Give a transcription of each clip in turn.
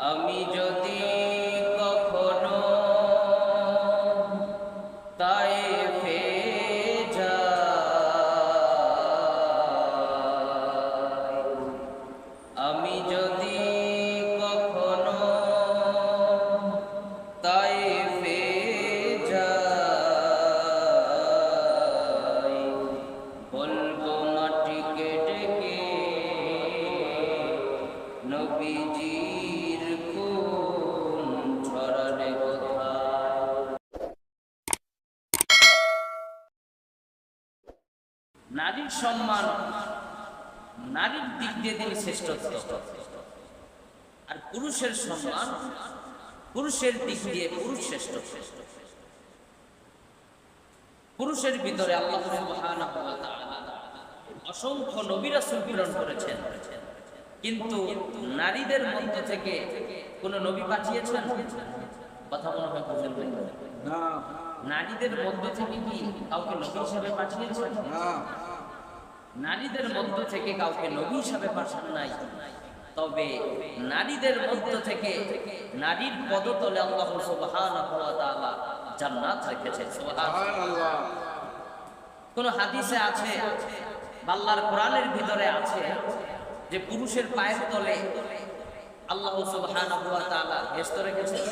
আমি যদি নারীর সম্মান নারীর দিক দিয়ে তিনি শ্রেষ্ঠত্ব। আর পুরুষের সম্মান পুরুষের দিক দিয়ে পুরুষ শ্রেষ্ঠ পুরুষের ভিতরে আল্লাহ অসংখ্য নবী রাসূল প্রেরণ করেছেন। কিন্তু নারীদের মধ্য থেকে কোন নবী পাঠিয়েছেন? কথা মনে হয় না। নারীদের মধ্য থেকে কি কাউকে নবী হিসাবে পাঠিয়েছেন? নারীদের মধ্য থেকে কাউকে নবী হিসাবে পাঠান নাই। তবে নারীদের মধ্য থেকে নারীর পদতলে আল্লাহ সুবহানাহু ওয়া তাআলা জান্নাত রেখেছেন। সুবহানাল্লাহ। কোন হাদিসে আছে আল্লাহর কোরআনের ভিতরে আছে যে পুরুষের পায়ের তলে আল্লাহ সুবহানাহু ওয়া তাআলা ব্যস্ত রেখেছেন?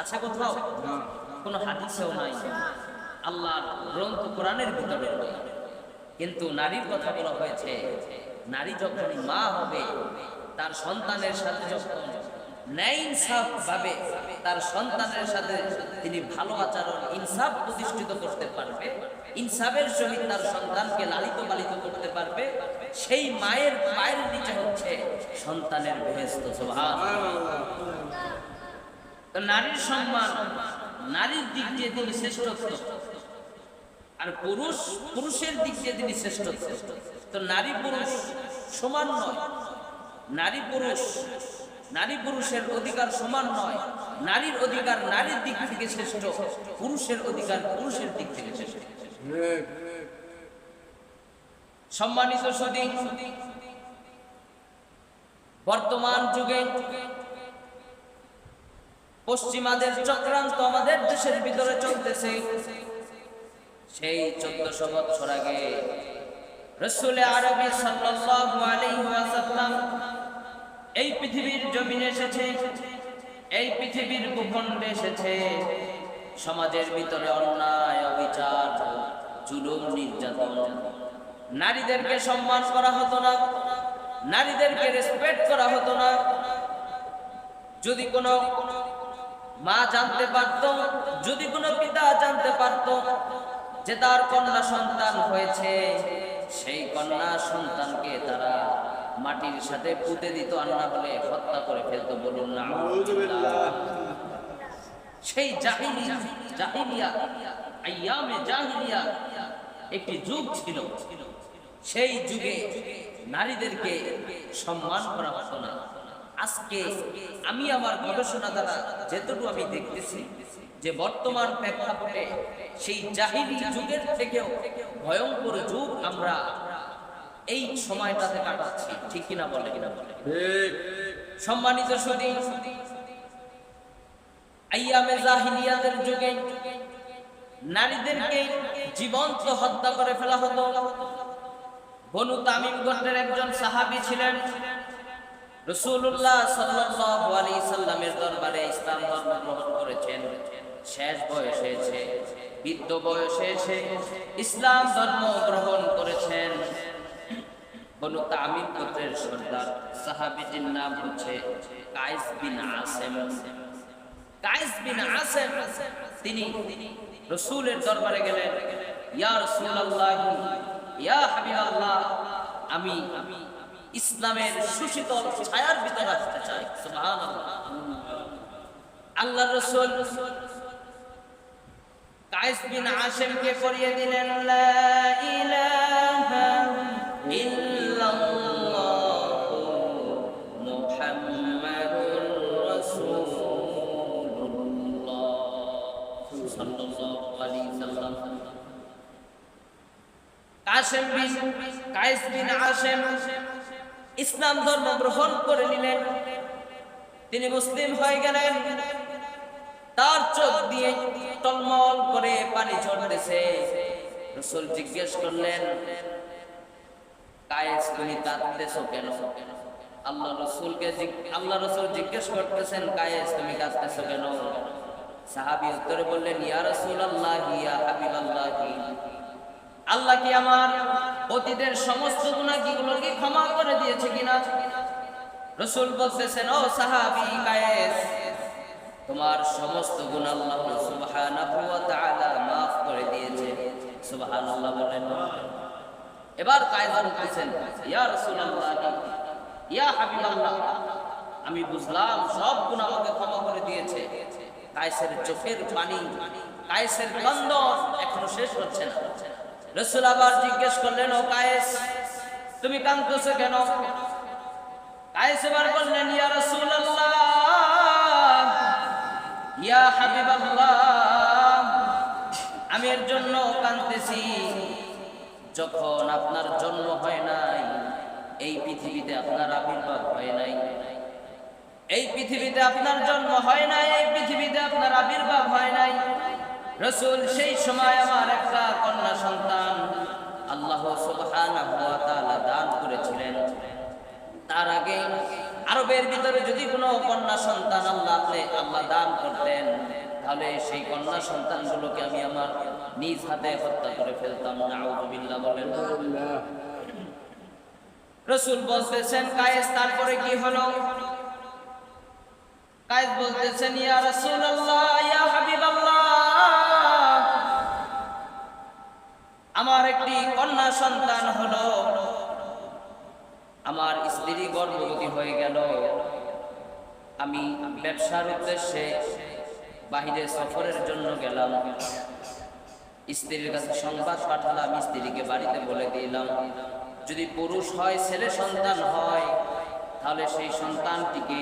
আচ্ছা কোথাও? না। কোন হাদিসেও নাই। আল্লাহর গ্রন্থ কোরআনের ভিতরে। কিন্তু নারীর কথা বলা হয়েছে, নারী যখন মা হবে, তার সন্তানের সাথে যখন ভাবে তার সন্তানের সাথে তিনি ভালো আচরণ, ইনসাফ প্রতিষ্ঠিত করতে পারবে, ইনসাফের সহিত তার সন্তানকে লালিত পালিত করতে পারবে, সেই মায়ের পায়ের নিচে হচ্ছে সন্তানের বেহেস্ত তো নারীর সম্মান নারীর দিক দিয়ে তিনি শ্রেষ্ঠত্ব। আর পুরুষ, পুরুষের দিক দিয়ে তিনি শ্রেষ্ঠত্ব। তো নারী পুরুষ সমান নয়। নারী পুরুষ, নারী পুরুষের অধিকার সমান নয়। নারীর অধিকার নারীর দিক থেকে শ্রেষ্ঠ, পুরুষের অধিকার পুরুষের দিক থেকে শ্রেষ্ঠ। সম্মানিত সদী বর্তমান যুগে পশ্চিমাদের চক্রান্ত আমাদের দেশের ভিতরে চলতেছে। সেই চোদ্দশো বছর আগে রসুল আরবি ওয়াসাল্লাম এই পৃথিবীর জমিনে এসেছে, এই পৃথিবীর ভূখণ্ডে এসেছে। সমাজের ভিতরে অন্যায়, অবিচার, জুলুম, নির্যাতন, নারীদেরকে সম্মান করা হতো না, নারীদেরকে রেসপেক্ট করা হতো না। যদি কোনো কোনো মা জানতে পারত, যদি কোনো পিতা জানতে পারত যে তার কন্যা সন্তান হয়েছে, সেই কন্যা সন্তানকে তারা মাটির সাথে পুঁতে দিত আর না হলে হত্যা করে ফেলতো, বলুন না। সেই জাহিলিয়া, একটি যুগ ছিল। সেই যুগে নারীদেরকে সম্মান করা হতো না। আজকে আমি আমার গবেষণা দ্বারা যেটুকু আমি দেখতেছি যে বর্তমান প্রেক্ষাপটে সেই জাহিলি যুগের থেকেও ভয়ঙ্কর যুগ আমরা এই সময়টাতে কাটাচ্ছি ঠিক কিনা বলে কিনা বলে সম্মানিত সুদী আইয়ামে জাহিলিয়াতের যুগে নারীদেরকে জীবন্ত হত্যা করে ফেলা হতো। বনু তামিম গোত্রের একজন সাহাবী ছিলেন। রসুল্লাহ সাল্লামের দরবারে ইসলাম ধর্ম গ্রহণ করেছেন। শেষ বয়সে এসে, বৃদ্ধ বয়সে এসে ইসলাম ধর্ম গ্রহণ করেছেন। বনু বিন আসেম। তিনি রসুলের দরবারে গেলেন, ইয়া ইয়া হাবিবাল্লাহ, আমি ইসলামের সুশীতল ছায়ার ভিতরে আসতে চাই আল্লাহ রসুল কায়েস বিন আসেমকে পড়িয়ে দিলেন, লা ইলাহা কাসেম বিন কায়েস বিন আসেম ইসলাম ধর্ম গ্রহণ করে নিলেন। তিনি মুসলিম হয়ে গেলেন। তার চোখ দিয়ে টলমল করে পানি ঝরতেছে। রসুল জিজ্ঞেস করলেন আল্লাহ রসুল জিজ্ঞেস করতেছেন কি আমার অতীতের সমস্ত গুনাহগুলোকে ক্ষমা করে দিয়েছে কিনা? রসুল বলতেছেন, ও সাহাবী কায়েস, তোমার সমস্ত গুণ আল্লাহ সুবহানাহু করে দিয়েছে। সুবহানাল্লাহ বলেন। এবার কায়দা বলতেছেন, ইয়া রাসূলুল্লাহ, ইয়া হাবিবাল্লাহ, আমি বুঝলাম সব গুণ আমাকে ক্ষমা করে দিয়েছে। কায়েসের চোখের পানি, কায়েসের গন্ধ এখনও শেষ হচ্ছে না। রসুল আবার জিজ্ঞেস করলেন, ও কায়েস, তুমি কাঁদতেছো কেন? কায়েস এবার বললেন, ইয়া রাসূলুল্লাহ, ইয়া হাবিবাল্লাহ, আমি এর জন্য কাঁদতেছি। যখন আপনার জন্ম হয় নাই, এই পৃথিবীতে আপনার আবির্ভাব হয় নাই। এই পৃথিবীতে আপনার জন্ম হয় নাই, এই পৃথিবীতে আপনার আবির্ভাব হয় নাই। রসুল সেই সময় আমার একটা কন্যা সন্তান আল্লাহ তাআলা দান করেছিলেন। তার আগে আরবের ভিতরে যদি কোনো কন্যা সন্তান আল্লাহ আল্লাহ দান করতেন, তাহলে সেই কন্যা সন্তানগুলোকে আমি আমার নিজ হাতে হত্যা করে ফেলতাম। নাউযুবিল্লাহ বলেন। রসুল বলতেছেন, কায়েস, তারপরে কি হলো? কায়েস বলতেছেন, ইয়া রাসূলুল্লাহ, ইয়া আমার একটি কন্যা সন্তান হলো। আমার স্ত্রী গর্ভবতী হয়ে গেল। আমি ব্যবসার উদ্দেশ্যে বাহিরে সফরের জন্য গেলাম। স্ত্রীর কাছে সংবাদ পাঠালাম, স্ত্রীকে বাড়িতে বলে দিলাম, যদি পুরুষ হয়, ছেলে সন্তান হয়, তাহলে সেই সন্তানটিকে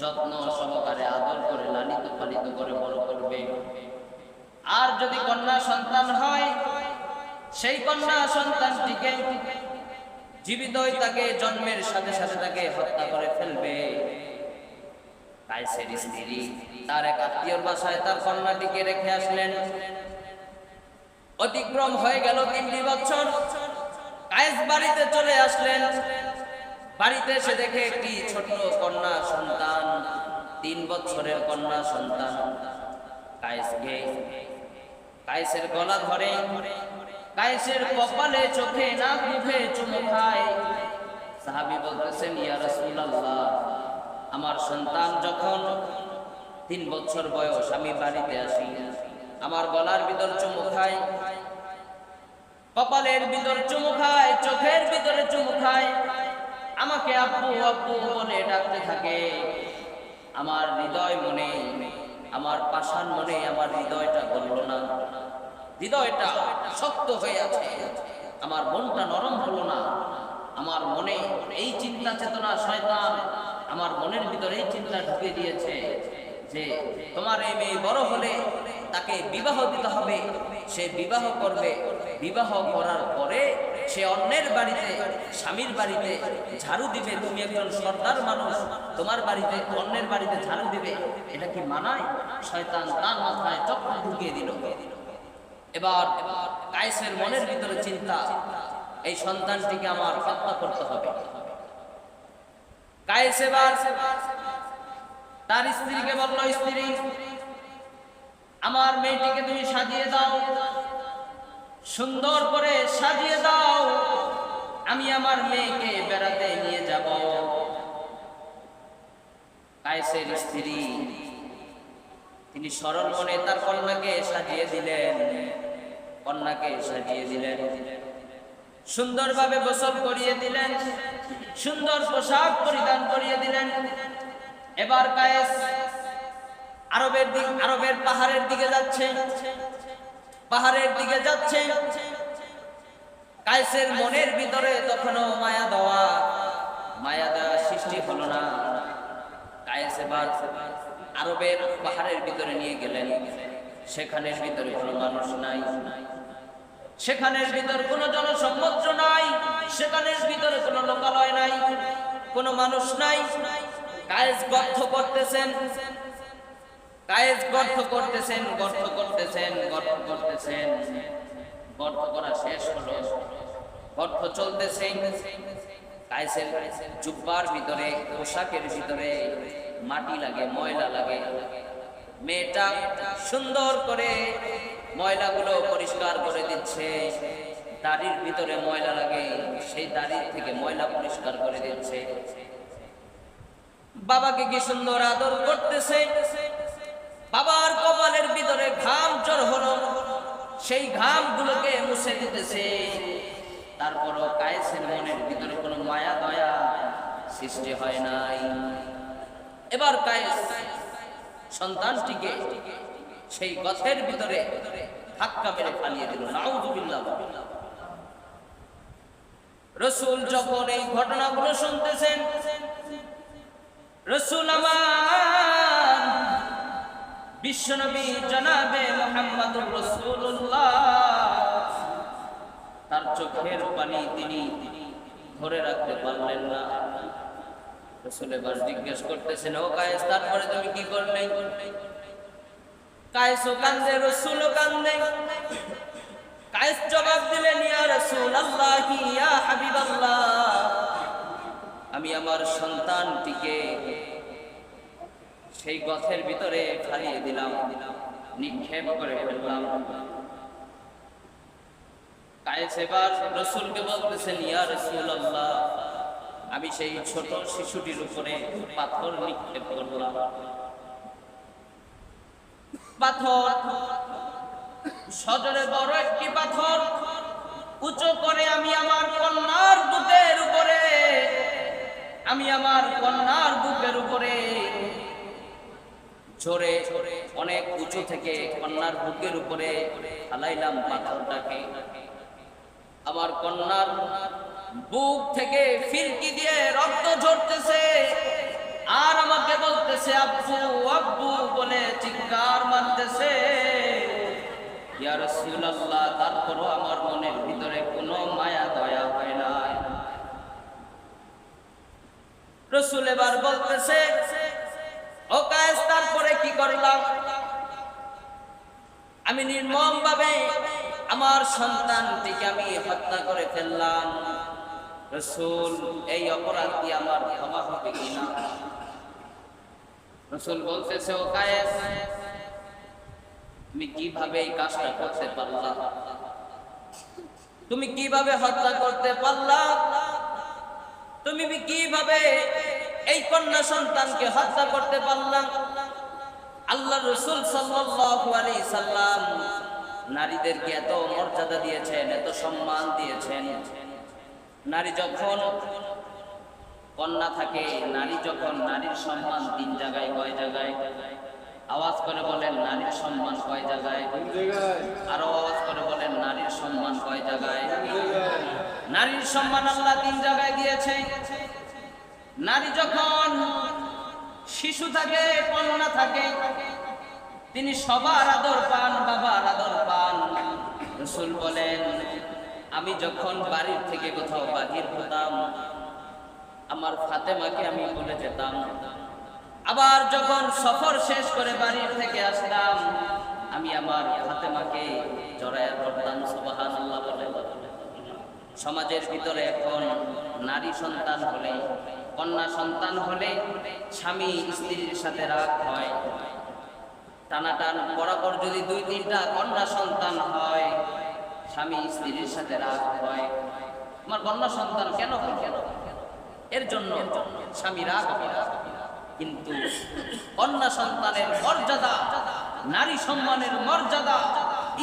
যত্ন সহকারে আদর করে লালিত পালিত করে বড় করবে। আর যদি কন্যা সন্তান হয় সেই কন্যা সন্তানটিকে জীবিতই তাকে জন্মের সাথে সাথে তাকে হত্যা করে ফেলবে। কায়েসের স্ত্রী, তার এক আত্মীয়র বাসায় তার কন্যাটিকে রেখে আসলেন। অতিক্রম হয়ে গেল তিনটি বছর। কায়েস বাড়িতে চলে আসলেন। বাড়িতে এসে দেখে একটি ছোট কন্যা সন্তান, তিন বছরের কন্যা সন্তান কায়েসকে। কায়েসের গলা ধরে। কায়েসের কপালে চোখে নাক মুখে চুমু খায়। সাহাবী বলতেছেন, ইয়া রাসূলুল্লাহ, আমার সন্তান যখন তিন বছর বয়স, আমি বাড়িতে আসি, আমার গলার ভিতর চুমু খায়, কপালের ভিতর চুমু খায়, চোখের ভিতরে চুমু খায়, আমাকে আব্বু আব্বু বলে ডাকতে থাকে। আমার হৃদয় মনে, আমার পাষাণ মনে আমার হৃদয়টা বলল না। হৃদয়টা শক্ত হয়ে আছে। আমার মনটা নরম হলো না। আমার মনে এই চিন্তা চেতনা শয়তান আমার মনের ভিতরে এই চিন্তা ঢুকে দিয়েছে যে তোমার এই মেয়ে বড় হলে তাকে বিবাহ দিতে হবে। সে বিবাহ করবে। বিবাহ করার পরে সে অন্যের বাড়িতে, স্বামীর বাড়িতে ঝাড়ু দিবে। তুমি একজন সর্দার মানুষ, তোমার বাড়িতে অন্যের বাড়িতে ঝাড়ু দিবে। এটা কি মানায়? শয়তান তার মাথায় চক্র ঢুকিয়ে দিল। এবার কায়েসের মনের ভিতরে চিন্তা, এই সন্তানটিকে আমার হত্যা করতে হবে। কায়েস এবার তার স্ত্রীকে বলল, স্ত্রী, আমার মেয়েটিকে তুমি সাজিয়ে দাও, সুন্দর করে সাজিয়ে দাও, আমি আমার মেয়েকে বেড়াতে নিয়ে যাব। কায়েসের স্ত্রী তিনি সরল মনে তার কন্যাকে সাজিয়ে দিলেন। কন্যাকে সাজিয়ে দিলেন। সুন্দরভাবে গোসল করিয়ে দিলেন। সুন্দর পোশাক পরিধান করিয়ে দিলেন। এবার কায়েস আরবের দিক, আরবের পাহাড়ের দিকে যাচ্ছে। পাহাড়ের দিকে যাচ্ছে। কায়েসের মনের ভিতরে তখনও মায়া দেওয়া মায়া দেওয়া সৃষ্টি হলো না। কায়েস এবার আরবের পাহাড়ের ভিতরে নিয়ে গেলেন। সেখানের ভিতরে কোনো মানুষ নাই। সেখানের ভিতর কোনো জনসমুদ্র নাই। সেখানের ভিতরে কোনো লোকালয় নাই। কোনো মানুষ নাই। কায়েস গর্ত করতেছেন। কায়েস গর্ত করতেছেন গর্ত করতেছেন গর্ত করতেছেন। গর্ত করা শেষ হলো। গর্ত চলতেছে। কায়েসের জুব্বার ভিতরে, পোশাকের ভিতরে মাটি লাগে, ময়লা লাগে। মেয়েটা সুন্দর করে ময়লাগুলো পরিষ্কার করে দিচ্ছে। দাড়ির ভিতরে ময়লা লাগে, সেই দাড়ির থেকে ময়লা পরিষ্কার করে দিচ্ছে। বাবাকে কি সুন্দর আদর করতেছে? বাবার কপালের ভিতরে ঘাম চর হল সেই ঘাম গুলোকে মুছে দিতেছে। তারপরও কায়েসের মনের ভিতরে কোনো মায়া দয়া সৃষ্টি হয় নাই। এবার কায়েস সন্তানটিকে সেই গছের ভিতরে ধাক্কা মেরে ফালিয়ে দিল। নাউজুবিল্লাহ। রসুল যখন এই ঘটনাগুলো শুনতেছেন, রসুল আমার বিশ্বনবী জনাবে মোহাম্মদুর রসুল্লাহ তার চোখের পানি তিনি ধরে রাখতে পারলেন না। রসুল এবার জিজ্ঞেস করতেছেন, ও কায়েস, তারপরে তুমি কি করলে? কায়েসও কান্দে, রসুল ও কান্দে। কায়েস জবাব দিলেন, ইয়া রসুল আল্লাহ ইয়া হাবিব আমি আমার সন্তানটিকে সেই গথের ভিতরে ফালিয়ে দিলাম, নিক্ষেপ করে ফেললাম। আমি সেই ছোট শিশুটির উপরে পাথর নিক্ষেপ করলাম। পাথর, সজরে বড় একটি পাথর, উঁচু করে আমি আমার কন্যার বুকের উপরে, আমি আমার কন্যার বুকের উপরে ঝরে অনেক উঁচু থেকে কন্যার বুকের উপরে ফালাইলাম পাথরটাকে। আমার কন্যার বুক থেকে ফিরকি দিয়ে রক্ত ঝরতেছে। আর আমাকে বলতেছে, আব্বু আব্বু, বলে চিৎকার মারতেছে। তারপরও আমার মনের ভিতরে কোনো মায়া, দয়া হয় না রসুল এবার বলতেছে, ও কায়েস, তারপরে কি করলাম? আমি নির্মম ভাবে আমার সন্তানটিকে আমি হত্যা করে ফেললাম। রসুল, এই অপরাধ কি আমার ক্ষমা হবে কিনা? রসুল বলতেছে, ও কায়েস তুমি কীভাবে এই কাজটা করতে পারলা? তুমি কীভাবে হত্যা করতে পারলা? তুমি কীভাবে এই কন্যা সন্তানকে হত্যা করতে পারলাম আল্লাহ রসুল সাল্লাল্লাহু আলাইহি সাল্লাম নারীদেরকে এত মর্যাদা দিয়েছেন এত সম্মান দিয়েছেন। নারী যখন কন্যা থাকে নারী যখন নারীর সম্মান তিন জায়গায় কয় জায়গায়? আওয়াজ করে বলেন নারীর সম্মান কয় জায়গায়? আরও আওয়াজ করে বলেন নারীর সম্মান কয় জায়গায়। নারীর সম্মান আল্লাহ তিন জায়গায় দিয়েছে। নারী যখন শিশু থাকে কন্যা থাকে তিনি সবার আদর পান, বাবার আদর পান। রসুল বলেন, আমি যখন বাড়ির থেকে কোথাও বাহির হতাম, আমার ফাতেমাকে আমি বলে যেতাম। আবার যখন সফর শেষ করে বাড়ির থেকে আসতাম, আমি আমার ফাতেমাকে জড়ায়া ধরতাম সুবাহান আল্লাহ বলে। সমাজের ভিতরে এখন নারী সন্তান হলে কন্যা সন্তান হলে স্বামী স্ত্রীর সাথে রাগ হয়। টানাটান বরাবর যদি দুই তিনটা কন্যা সন্তান হয়, স্বামী স্ত্রীর সাথে রাগ হয় আমার কন্যা সন্তান কেন কেন এর জন্য স্বামী রাগ কিন্তু কন্যা সন্তানের মর্যাদা, নারী সম্মানের মর্যাদা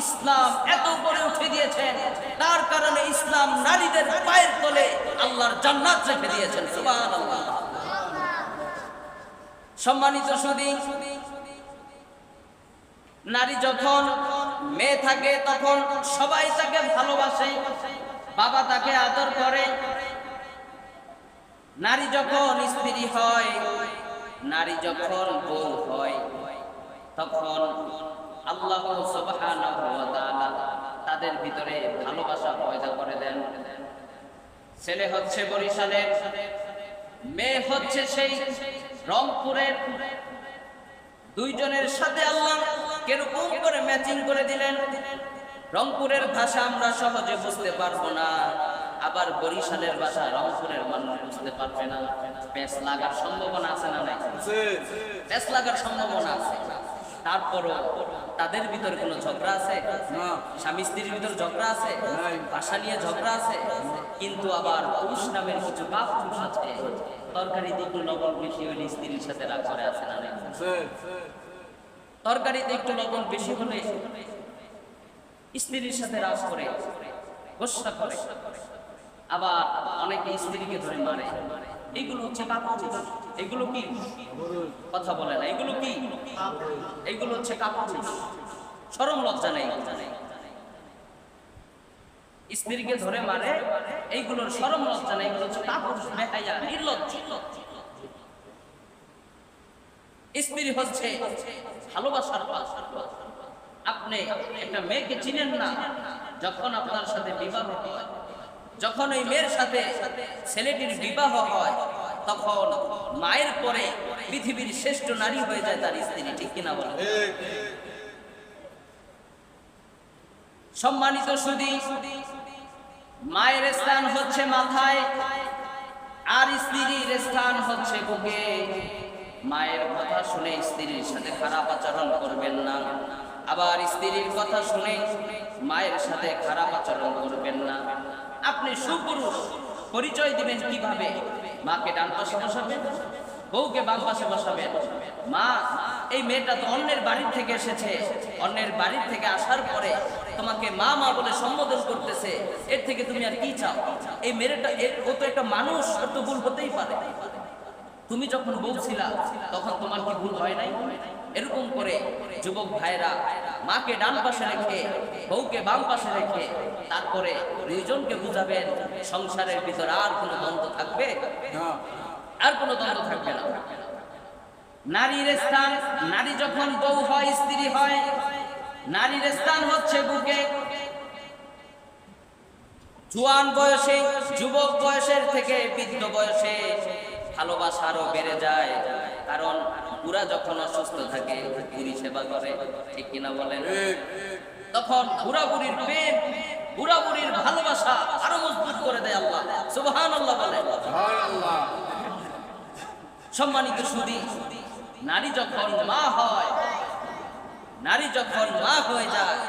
ইসলাম এত করে উঠে দিয়েছেন তার কারণে ইসলাম নারীদের পায়ের তলে আল্লাহর জান্নাত রেখে দিয়েছেন। সুবহানাল্লাহ। সম্মানিত সুদী নারী যখন মেয়ে থাকে তখন সবাই তাকে ভালোবাসে, বাবা তাকে আদর করে। নারী যখন স্ত্রী হয়, নারী যখন বউ হয়, তখন আল্লাহ তাদের ভিতরে ভালোবাসা পয়দা করে দেন। ছেলে হচ্ছে বরিশালের, মেয়ে হচ্ছে সেই রংপুরের দুইজনের সাথে আল্লাহ কীরকম করে ম্যাচিং করে দিলেন। রংপুরের ভাষা আমরা সহজে বুঝতে পারব না। আবার বরিশালের ভাষা রংপুরের মানুষ বুঝতে পারবে না। পেঁচ লাগার সম্ভাবনা আছে না নাই? পেঁচ লাগার সম্ভাবনা আছে। তারপরও তাদের ভিতরে কোনো ঝগড়া আছে? স্বামী স্ত্রীর ভিতরে ঝগড়া আছে? ভাষা নিয়ে ঝগড়া আছে? কিন্তু আবার পুরুষ নামের কিছু বাপ পুরুষ আছে। তরকারিতে একটু লবণ বেশি হলে স্ত্রীর সাথে রাগ করে আছে না নাই? তরকারিতে একটু লবণ বেশি হলে স্ত্রীর সাথে রাগ করে, গোসা করে। আবার অনেকে স্ত্রীকে ধরে মারে। হচ্ছে এগুলো কি? কথা বলে না। এগুলো কি? এগুলো হচ্ছে সরম লজ্জা নেই। স্ত্রীকে ধরে মারে, এইগুলোর সরম লজ্জা নেই। এগুলো হচ্ছে বেহায়া নির্লজ্জ। স্ত্রী হচ্ছে ভালোবাসার। আপনি একটা মেয়েকে চিনেন না, যখন আপনার সাথে বিবাহ হয়, যখন ওই মেয়ের সাথে ছেলেটির বিবাহ হয়, তখন মায়ের পরে পৃথিবীর শ্রেষ্ঠ নারী হয়ে যায় তার স্ত্রী, ঠিক কিনা বলে সম্মানিত সুদী মায়ের স্থান হচ্ছে মাথায়, আর স্ত্রীর স্থান হচ্ছে বুকে মায়ের কথা শুনে স্ত্রীর সাথে খারাপ আচরণ করবেন না। আবার স্ত্রীর কথা শুনে মায়ের সাথে খারাপ আচরণ করবেন না। আপনি সুপুরুষ, পরিচয় দিবেন কীভাবে? মাকে ডান পাশে বসাবেন, বউকে বাম পাশে বসাবেন। মা, এই মেয়েটা তো অন্যের বাড়ির থেকে এসেছে। অন্যের বাড়ির থেকে আসার পরে তোমাকে মা মা বলে সম্বোধন করতেছে। এর থেকে তুমি আর কি চাও? এই মেয়েটা ও তো একটা মানুষ, ওর তো ভুল হতেই পারে। তুমি যখন বলছিলা তখন তোমার কি ভুল হয় নাই? এরকম করে যুবক ভাইরা মাকে ডান পাশে রেখে বউকে বাম পাশে রেখে তারপরে দুইজনকে বুঝাবেন সংসারের ভিতর আর কোনো দ্বন্দ্ব থাকবে? আর কোনো দ্বন্দ্ব থাকবে না। নারীর স্থান নারী যখন বউ হয় স্ত্রী হয় নারীর স্থান হচ্ছে বুকে। জুয়ান বয়সে যুবক বয়সের থেকে বৃদ্ধ বয়সে ভালোবাসা আরও বেড়ে যায়। কারণ পুরা যখন অসুস্থ থাকে বুড়ি সেবা করে ঠিক কিনা বলেন? তখন বুড়া বুড়ির প্রেম বুড়া বুড়ির ভালোবাসা আরও মজবুত করে দেয় আল্লাহ। সুবহান আল্লাহ বলেন সম্মানিত সুদী নারী যখন মা হয় নারী যখন মা হয়ে যায়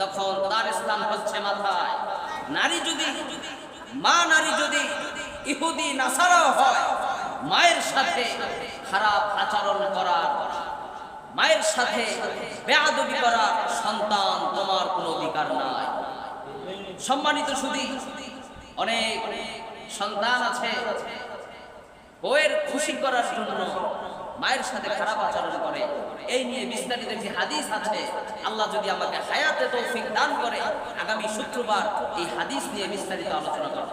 তখন তার স্থান হচ্ছে মাথায়। নারী যদি মা নারী যদি ইহুদি নাসারাও হয় মায়ের সাথে খারাপ আচরণ করার মায়ের সাথে বেয়াদবি করার সন্তান তোমার কোনো অধিকার নাই। সম্মানিত সুদী অনেক সন্তান আছে, বউয়ের খুশি করার জন্য মায়ের সাথে খারাপ আচরণ করে। এই নিয়ে বিস্তারিত একটি হাদিস আছে। আল্লাহ যদি আমাকে হায়াতে তৌফিক দান করে, আগামী শুক্রবার এই হাদিস নিয়ে বিস্তারিত আলোচনা করব।